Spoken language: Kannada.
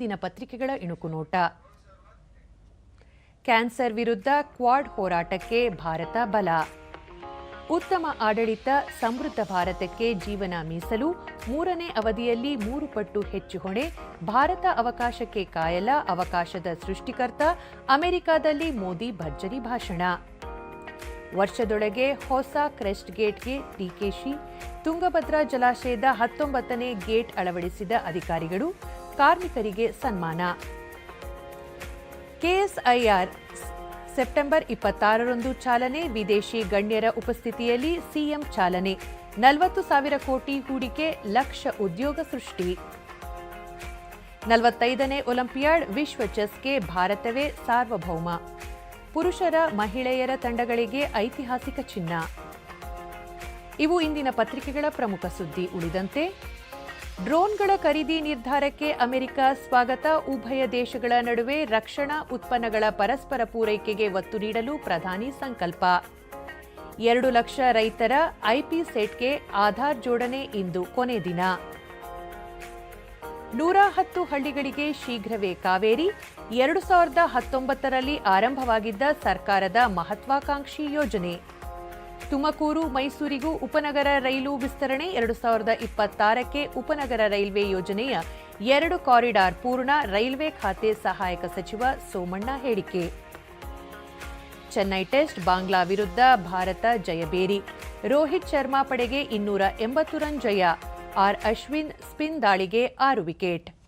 ದಿನಪತ್ರಿಕೆಗಳ ಇಣುಕು ನೋಟ. ಕ್ಯಾನ್ಸರ್ ವಿರುದ್ಧ ಕ್ವಾಡ್ ಹೋರಾಟಕ್ಕೆ ಭಾರತ ಬಲ. ಉತ್ತಮ ಆಡಳಿತ ಸಮೃದ್ಧ ಭಾರತಕ್ಕೆ ಜೀವನ ಮೀಸಲು ಮೂರನೇ ಅವಧಿಯಲ್ಲಿ ಮೂರು ಪಟ್ಟು ಹೆಚ್ಚು ಹೊಣೆ, ಭಾರತ ಅವಕಾಶಕ್ಕೆ ಕಾಯಲ, ಅವಕಾಶದ ಸೃಷ್ಟಿಕರ್ತ, ಅಮೆರಿಕಾದಲ್ಲಿ ಮೋದಿ ಭರ್ಜರಿ ಭಾಷಣ. ವರ್ಷದೊಳಗೆ ಹೊಸ ಕ್ರೆಸ್ಟ್ ಗೇಟ್ಗೆ ಡಿಕೆಶಿ ತುಂಗಭದ್ರಾ ಜಲಾಶಯದ ಹತ್ತೊಂಬತ್ತನೇ ಗೇಟ್ ಅಳವಡಿಸಿದ ಅಧಿಕಾರಿಗಳು ಕಾರ್ಮಿಕರಿಗೆ ಸನ್ಮಾನ. ಕೆಎಸ್ಐಆರ್ ಸೆಪ್ಟೆಂಬರ್ ಇಪ್ಪತ್ತಾರರಂದು ಚಾಲನೆ, ವಿದೇಶಿ ಗಣ್ಯರ ಉಪಸ್ಥಿತಿಯಲ್ಲಿ ಸಿಎಂ ಚಾಲನೆ, ನಲವತ್ತು ಸಾವಿರ ಕೋಟಿ ಹೂಡಿಕೆ, ಲಕ್ಷ ಉದ್ಯೋಗ ಸೃಷ್ಟಿ. ನಲವತ್ತೈದನೇ ಒಲಿಂಪಿಯಾಡ್ ವಿಶ್ವ ಚೆಸ್ಗೆ ಭಾರತವೇ ಸಾರ್ವಭೌಮ. ಪುರುಷರ, ಮಹಿಳೆಯರ ತಂಡಗಳಿಗೆ ಐತಿಹಾಸಿಕ ಚಿನ್ನ. ಇವು ಇಂದಿನ ಪತ್ರಿಕೆಗಳ ಪ್ರಮುಖ ಸುದ್ದಿ. ಉಳಿದಂತೆ ಡ್ರೋನ್ಗಳ ಖರೀದಿ ನಿರ್ಧಾರಕ್ಕೆ ಅಮೆರಿಕ ಸ್ವಾಗತ. ಉಭಯ ದೇಶಗಳ ನಡುವೆ ರಕ್ಷಣಾ ಉತ್ಪನ್ನಗಳ ಪರಸ್ಪರ ಪೂರೈಕೆಗೆ ಒತ್ತು ನೀಡಲು ಪ್ರಧಾನಿ ಸಂಕಲ್ಪ. ಎರಡು ಲಕ್ಷ ರೈತರ ಐಪಿ ಸೆಟ್ಗೆ ಆಧಾರ್ ಜೋಡಣೆ ಇಂದು ಕೊನೆ ದಿನ. ನೂರ ಹತ್ತು ಹಳ್ಳಿಗಳಿಗೆ ಶೀಘ್ರವೇ ಕಾವೇರಿ. ಎರಡು ಸಾವಿರದ ಹತ್ತೊಂಬತ್ತರಲ್ಲಿ ಆರಂಭವಾಗಿದ್ದ ಸರ್ಕಾರದ ಮಹತ್ವಾಕಾಂಕ್ಷಿ ಯೋಜನೆ. ತುಮಕೂರು, ಮೈಸೂರಿಗೂ ಉಪನಗರ ರೈಲು ವಿಸ್ತರಣೆ ಎರಡು ಸಾವಿರದ ಇಪ್ಪತ್ತಾರಕ್ಕೆ ಉಪನಗರ ರೈಲ್ವೆ ಯೋಜನೆಯ ಎರಡು ಕಾರಿಡಾರ್ ಪೂರ್ಣ ರೈಲ್ವೆ ಖಾತೆ ಸಹಾಯಕ ಸಚಿವ ಸೋಮಣ್ಣ ಹೇಳಿಕೆ. ಚೆನ್ನೈ ಟೆಸ್ಟ್, ಬಾಂಗ್ಲಾ ವಿರುದ್ಧ ಭಾರತ ಜಯಬೇರಿ ರೋಹಿತ್ ಶರ್ಮಾ ಪಡೆಗೆ ಇನ್ನೂರ ಎಂಬತ್ತು ರನ್ ಜಯ. ಆರ್ ಅಶ್ವಿನ್ ಸ್ಪಿನ್ ದಾಳಿಗೆ ಆರು ವಿಕೆಟ್.